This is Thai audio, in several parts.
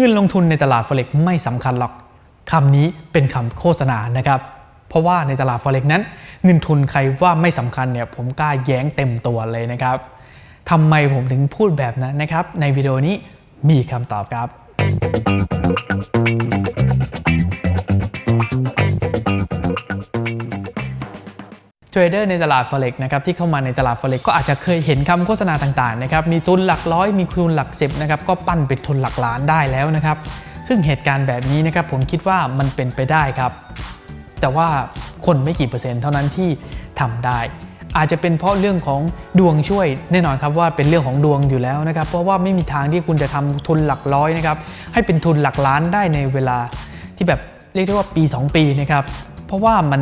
เงินลงทุนในตลาด forex ไม่สำคัญหรอกคำนี้เป็นคำโฆษณานะครับเพราะว่าในตลาด forex นั้น เงินทุนใครว่าไม่สำคัญเนี่ยผมกล้าแย้งเต็มตัวเลยนะครับทำไมผมถึงพูดแบบนั้นนะครับ ในวิดีโอนี้มีคำตอบครับ เทรดเดอร์ในตลาด forex นะครับที่เข้ามาในตลาด forex ก็อาจจะเคยเห็นคำโฆษณาต่างๆนะครับมีทุนหลักร้อยมีทุนหลักสิบนะครับก็ปั้นเป็นทุนหลักล้านได้แล้วนะครับ ซึ่งเหตุการณ์แบบนี้นะครับผมคิดว่ามันเป็นไปได้ครับ แต่ว่าคนไม่กี่เปอร์เซ็นต์เท่านั้นที่ทำได้ อาจจะเป็นเพราะเรื่องของดวงช่วยแน่นอนครับว่าเป็นเรื่องของดวงอยู่แล้วนะครับ เพราะว่าไม่มีทางที่คุณจะทำทุนหลักร้อยนะครับให้เป็นทุนหลักล้านได้ในเวลาที่แบบเรียกได้ว่าปี 2 ปีนะครับเพราะว่ามัน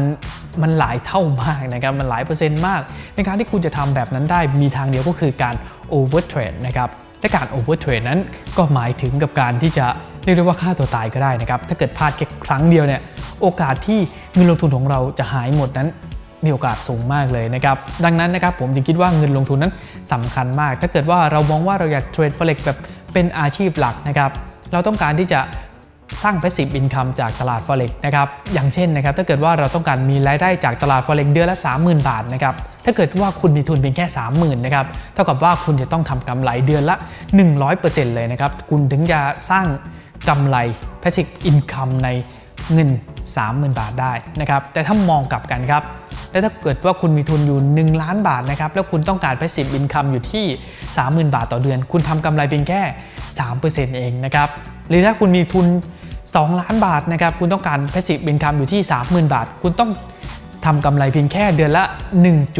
มันหลายเท่ามากนะครับมันหลายเปอร์เซ็นต์มาก ในการที่คุณจะทำแบบนั้นได้มีทางเดียวก็คือการ over trade นะครับและการ over trade นั้นก็หมายถึงกับการที่จะเรียกได้ว่าฆ่าตัวตายก็ได้นะครับ ถ้าเกิดพลาดแค่ครั้งเดียวเนี่ยโอกาสที่เงินลงทุนของเราจะหายหมดนั้นมีโอกาสสูงมากเลยนะครับ ดังนั้นนะครับผมจึงคิดว่าเงินลงทุนนั้นสำคัญมาก ถ้าเกิดว่าเรามองว่าเราอยากเทรด forex แบบเป็นอาชีพหลักนะครับ เราต้องการที่จะ สร้าง passive income จากตลาด forex นะครับอย่างเช่นนะครับถ้าเกิดว่าเราต้องการมีรายได้จากตลาด forex เดือนละ 30,000 บาทนะครับถ้าเกิดว่าคุณมีทุนเพียงแค่ 30,000นะครับเท่ากับว่าคุณจะต้องทำกำไรเดือนละ 100%เลยนะครับคุณถึงจะสร้างกำไร passive income ในเงิน 30,000 บาทได้นะครับแต่ถ้ามองกลับกันครับและถ้าเกิดว่าคุณมีทุนอยู่ 1 ล้านบาทนะครับแล้วคุณต้องการ passive income อยู่ที่ 30,000 บาทต่อเดือน คุณทำกำไรเพียงแค่ 3%เองนะครับหรือถ้าคุณมีทุน 2 ล้านบาทนะครับคุณต้องการ passive income อยู่ที่ 30,000 บาท คุณต้องทำกำไรเพียงแค่เดือนละ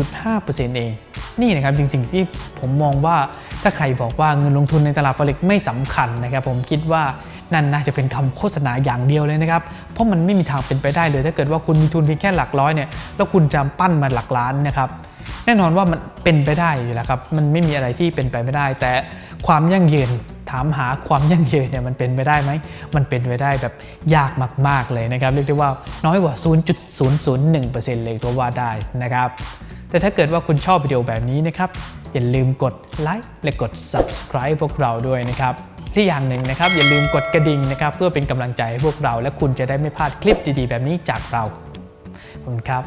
1.5%เอง นี่นะครับจริงๆที่ผมมองว่าถ้าใครบอกว่าเงินลงทุนในตลาด forex ไม่สำคัญนะครับ ผมคิดว่านั่นน่าจะเป็นคำโฆษณาอย่างเดียวเลยนะครับ เพราะมันไม่มีทางเป็นไปได้เลย ถ้าเกิดว่าคุณมีทุนเพียงแค่หลักร้อยเนี่ยแล้วคุณจะปั้นมาหลักล้านนะครับแน่นอนว่ามันเป็นไปได้อยู่แล้วครับ มันไม่มีอะไรที่เป็นไปไม่ได้ แต่ความยั่งยืน ถามหาความยั่งยืนเนี่ยมันเป็นไปได้ไหม มันเป็นไปได้แบบยากมาก ๆ เลยนะครับ เรียกได้ว่าน้อยกว่า 0.001%เลยก็ว่าได้นะครับ แต่ถ้าเกิดว่าคุณชอบวิดีโอแบบนี้นะครับ อย่าลืมกดไลค์และกด subscribe พวกเราด้วยนะครับที่อย่างหนึ่งนะครับอย่าลืมกดกระดิ่งนะครับ เพื่อเป็นกำลังใจให้พวกเรา และคุณจะได้ไม่พลาดคลิปดีๆ แบบนี้จากเราขอบคุณครับ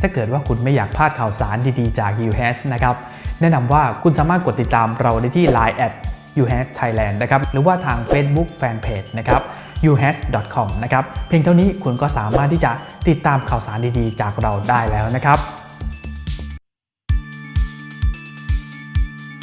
ถ้าเกิดว่าคุณไม่อยากพลาดข่าวสารดีๆ จาก u h นะครับแนะนำว่าคุณสามารถกดติดตามเราได้ที่ Line at u h a s Thailand นะครับหรือว่าทาง Facebook Fanpage นะครับ u h a s c o m นะครับเพียงเท่านี้คุณก็สามารถที่จะติดตามข่าวสารดีๆ จากเราได้แล้วนะครับ